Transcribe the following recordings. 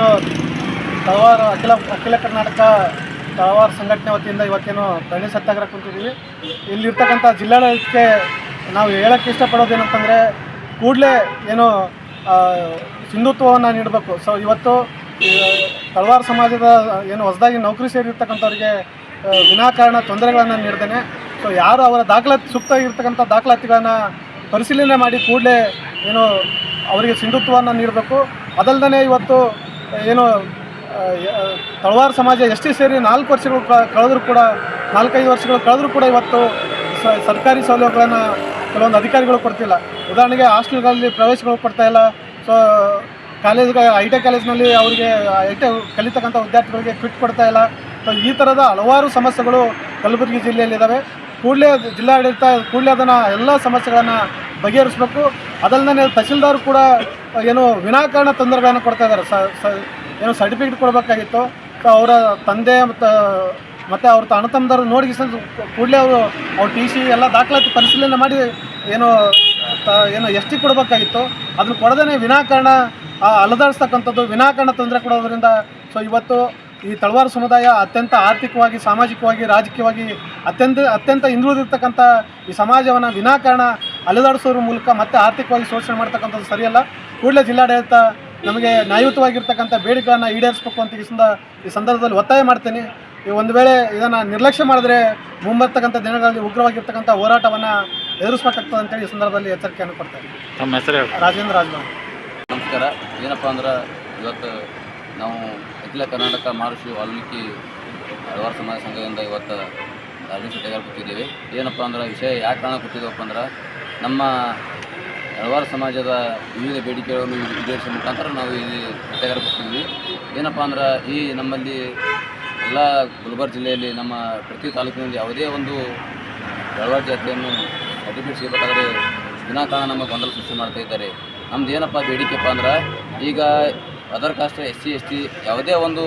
ಏನು ತಳವಾರ ಅಖಿಲ ಅಖಿಲ ಕರ್ನಾಟಕ ತಳವಾರ ಸಂಘಟನೆ ವತಿಯಿಂದ ಇವತ್ತೇನು ಧರಣಿ ಸತ್ಯಾಗ್ರಹ ಕುಂತಿದ್ದೀವಿ. ಇಲ್ಲಿರ್ತಕ್ಕಂಥ ಜಿಲ್ಲಾಡಳಿತಕ್ಕೆ ನಾವು ಹೇಳೋಕ್ಕೆ ಇಷ್ಟಪಡೋದೇನಂತಂದರೆ ಕೂಡಲೇ ಏನು ಸಿಂಧುತ್ವವನ್ನು ನೀಡಬೇಕು. ಸೊ ಇವತ್ತು ತಳವಾರ ಸಮಾಜದ ಏನು ಹೊಸದಾಗಿ ನೌಕರಿ ಸೇರಿರ್ತಕ್ಕಂಥವ್ರಿಗೆ ವಿನಾಕಾರಣ ತೊಂದರೆಗಳನ್ನು ನೀಡ್ದೇನೆ. ಸೊ ಯಾರು ಅವರ ದಾಖಲಾತಿ ಸೂಕ್ತ ಇರ್ತಕ್ಕಂಥ ದಾಖಲಾತಿಗಳನ್ನು ಪರಿಶೀಲನೆ ಮಾಡಿ ಕೂಡಲೇ ಏನು, ಅವರಿಗೆ ಸಿಂಧುತ್ವವನ್ನು ನೀಡಬೇಕು. ಅದಲ್ಲದೆ ಇವತ್ತು ಏನು ತಳವಾರ ಸಮಾಜ ಎಷ್ಟೇ ಸೇರಿ ನಾಲ್ಕು ವರ್ಷಗಳು ಕಳೆದರೂ ಕೂಡ, ನಾಲ್ಕೈದು ವರ್ಷಗಳು ಕಳೆದರೂ ಕೂಡ ಇವತ್ತು ಸರ್ಕಾರಿ ಸೌಲಭ್ಯಗಳನ್ನು ಕೆಲವೊಂದು ಅಧಿಕಾರಿಗಳು ಕೊಡ್ತಿಲ್ಲ. ಉದಾಹರಣೆಗೆ ಹಾಸ್ಟೆಲ್ಗಳಲ್ಲಿ ಪ್ರವೇಶಗಳು ಕೊಡ್ತಾ ಇಲ್ಲ. ಸೊ ಕಾಲೇಜ್ಗೆ ಐ ಟಿ ಕಾಲೇಜ್ನಲ್ಲಿ ಅವರಿಗೆ ಐ ಟಿ ಕಲಿತಕ್ಕಂಥ ವಿದ್ಯಾರ್ಥಿಗಳಿಗೆ ಫಿಟ್ ಕೊಡ್ತಾ ಇಲ್ಲ. ಸೊ, ಈ ಥರದ ಹಲವಾರು ಸಮಸ್ಯೆಗಳು ಕಲಬುರಗಿ ಜಿಲ್ಲೆಯಲ್ಲಿದ್ದಾವೆ. ಕೂಡಲೇ ಜಿಲ್ಲಾಡಳಿತ, ಕೂಡಲೇ ಅದನ್ನು ಎಲ್ಲ ಸಮಸ್ಯೆಗಳನ್ನು ಬಗೆಹರಿಸಬೇಕು. ಅದಲ್ಲದೆ ತಹಸೀಲ್ದಾರ್ ಕೂಡ ಏನು ವಿನಾಕಾರಣ ತೊಂದರೆಗಳನ್ನು ಕೊಡ್ತಾ ಇದ್ದಾರೆ. ಏನು ಸರ್ಟಿಫಿಕೇಟ್ ಕೊಡಬೇಕಾಗಿತ್ತು. ಅವರ ತಂದೆ ಮತ್ತು ಮತ್ತು ಅವ್ರ ಅಣ್ಣ ನೋಡಿ ಕೂಡಲೇ ಅವರು, ಅವ್ರ ಟಿ ಸಿ ಎಲ್ಲ ದಾಖಲಾತಿ ಪರಿಶೀಲನೆ ಮಾಡಿ ಏನು, ತ, ಏನು ಟಿ ಕೊಡಬೇಕಾಗಿತ್ತು. ಅದನ್ನು ಕೊಡದೇ ವಿನಾಕಾರಣ ಅಲದಾಡಿಸ್ತಕ್ಕಂಥದ್ದು, ವಿನಾಕಾರಣ ತೊಂದರೆ ಕೊಡೋದ್ರಿಂದ ಸೊ ಇವತ್ತು ಈ ತಳವಾರ ಸಮುದಾಯ ಅತ್ಯಂತ ಆರ್ಥಿಕವಾಗಿ, ಸಾಮಾಜಿಕವಾಗಿ, ರಾಜಕೀಯವಾಗಿ ಅತ್ಯಂತ ಅತ್ಯಂತ ಹಿಂದುಳಿದಿರ್ತಕ್ಕಂಥ ಈ ಸಮಾಜವನ್ನು ವಿನಾಕಾರಣ ಅಲೆದಾಡಿಸೋದ್ರ ಮೂಲಕ ಮತ್ತೆ ಆರ್ಥಿಕವಾಗಿ ಶೋಷಣೆ ಮಾಡ್ತಕ್ಕಂಥದ್ದು ಸರಿಯಲ್ಲ. ಕೂಡಲೇ ಜಿಲ್ಲಾಡಳಿತ ನಮಗೆ ನ್ಯಾಯಯುತವಾಗಿರ್ತಕ್ಕಂಥ ಬೇಡಿಕೆಗಳನ್ನು ಈಡೇರಿಸಬೇಕು ಅಂತ ಈ ಸಂದ ಈ ಸಂದರ್ಭದಲ್ಲಿ ಒತ್ತಾಯ ಮಾಡ್ತೀನಿ. ಈ ಒಂದು ವೇಳೆ ಇದನ್ನು ನಿರ್ಲಕ್ಷ್ಯ ಮಾಡಿದ್ರೆ ಮುಂಬರ್ತಕ್ಕಂಥ ದಿನಗಳಲ್ಲಿ ಉಗ್ರವಾಗಿರ್ತಕ್ಕಂಥ ಹೋರಾಟವನ್ನು ಎದುರಿಸಬೇಕಾಗ್ತದೆ ಅಂತೇಳಿ ಈ ಸಂದರ್ಭದಲ್ಲಿ ಎಚ್ಚರಿಕೆಯನ್ನು ಕೊಡ್ತಾರೆ ತಮ್ಮ ಹೆಸರು ಹೇಳಿ. ರಾಜೇಂದ್ರ ರಾಜ್ಭವನ್. ನಮಸ್ಕಾರ. ಏನಪ್ಪ ಅಂದ್ರೆ ಇವತ್ತು ನಾವು ಅಖಿಲ ಕರ್ನಾಟಕ ಮಹರ್ಷಿ ವಾಲ್ಮೀಕಿ ಹಲವಾರು ಸಮಾಜ ಸಂಘದಿಂದ ಇವತ್ತು ಧಾರ್ಮಿಕ ಸತ್ಯಾಗ್ರಹ ಕೂತಿದ್ದೀವಿ. ಏನಪ್ಪ ಅಂದ್ರೆ ವಿಷಯ ಯಾಕೆ ಕಾರಣ ಕೂತಿದ್ದೀವಪ್ಪ ಅಂದ್ರೆ ನಮ್ಮ ಹಲವಾರು ಸಮಾಜದ ವಿವಿಧ ಬೇಡಿಕೆಗಳನ್ನು ಈಡೇರಿಸುವ ಮುಖಾಂತರ ನಾವು ಇಲ್ಲಿ ಸತ್ಯಾಗ್ರಹ ಏನಪ್ಪ ಅಂದ್ರೆ ಈ ನಮ್ಮಲ್ಲಿ ಎಲ್ಲ ಗುಲ್ಬರ್ಗ ಜಿಲ್ಲೆಯಲ್ಲಿ ನಮ್ಮ ಪ್ರತಿ ತಾಲೂಕಿನಲ್ಲಿ ಯಾವುದೇ ಒಂದು ಬೆಳವಾಡ ಜಾತಿಯನ್ನು ಸರ್ಟಿಫಿಕೇಟ್ ಸಿಗಬೇಕಾದ್ರೆ ವಿನಾಕಾರಣ ನಮ್ಮ ಗೊಂದಲ ಸೃಷ್ಟಿ ಮಾಡ್ತಾ ಇದ್ದಾರೆ. ನಮ್ದು ಏನಪ್ಪ ಬೇಡಿಕೆಪ್ಪ ಅಂದ್ರೆ ಈಗ other caste S C, S T ಯಾವುದೇ ಒಂದು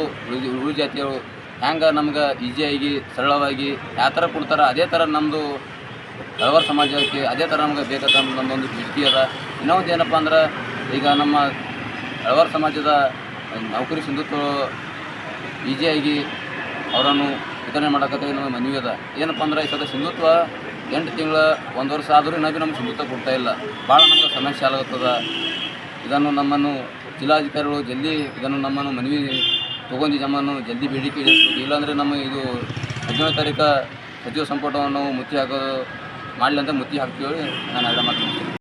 ಉಳು ಜಾತಿಯವರು ಹ್ಯಾಂಗೆ ನಮ್ಗೆ ಈಸಿಯಾಗಿ, ಸರಳವಾಗಿ ಯಾವ ಥರ ಕೊಡ್ತಾರೆ ಅದೇ ಥರ ನಮ್ಮದು ಹಲವಾರು ಸಮಾಜಕ್ಕೆ ಅದೇ ಥರ ನಮ್ಗೆ ಬೇಕಾದ ನಮ್ಮದೊಂದು ಕಿಟಕಿ ಅದ. ಇನ್ನೊಂದು ಏನಪ್ಪ ಅಂದ್ರೆ, ಈಗ ನಮ್ಮ ಹಲವಾರು ಸಮಾಜದ ನೌಕರಿ ಸಿಂಧುತ್ವ ಆಗಿ ಅವರನ್ನು ವಿತರಣೆ ಮಾಡಕತ್ತೆ ನಮ್ಮ ಮನವಿ ಅದ. ಏನಪ್ಪ ಅಂದ್ರೆ, ಈ ಸದ ಸಿಂಧುತ್ವ ಎಂಟು ತಿಂಗಳ ಒಂದು ವರ್ಷ ಆದರೂ ಇನ್ನೂ ನಮ್ಮ ಸಿಂಧುತ್ವ ಕೊಡ್ತಾ ಇಲ್ಲ. ಭಾಳ ನಮಗೆ ಸಮಸ್ಯೆ ಆಗುತ್ತದೆ ಇದನ್ನು ನಮ್ಮನ್ನು ಜಿಲ್ಲಾಧಿಕಾರಿಗಳು ಜಲ್ದಿ ಇದನ್ನು ನಮ್ಮನ್ನು ಮನವಿ ತೊಗೊಂಡು ನಮ್ಮನ್ನು ಜಲ್ದಿ ಬೇಡಿಕೆ ಈಡೇರಿಸಬೇಕು ಇಲ್ಲಾಂದರೆ ನಮ್ಮ ಇದು ಹದಿನೇಳು ತಾರೀಕು ಸಚಿವ ಸಂಪುಟವನ್ನು ಮುಚ್ಚಿ ಹಾಕೋದು ಮಾಡಲಿ ಅಂತ ಮುತ್ತಿ ಹಾಕ್ತೀವಿ ನಾನು ಎರಡು ಮಾತು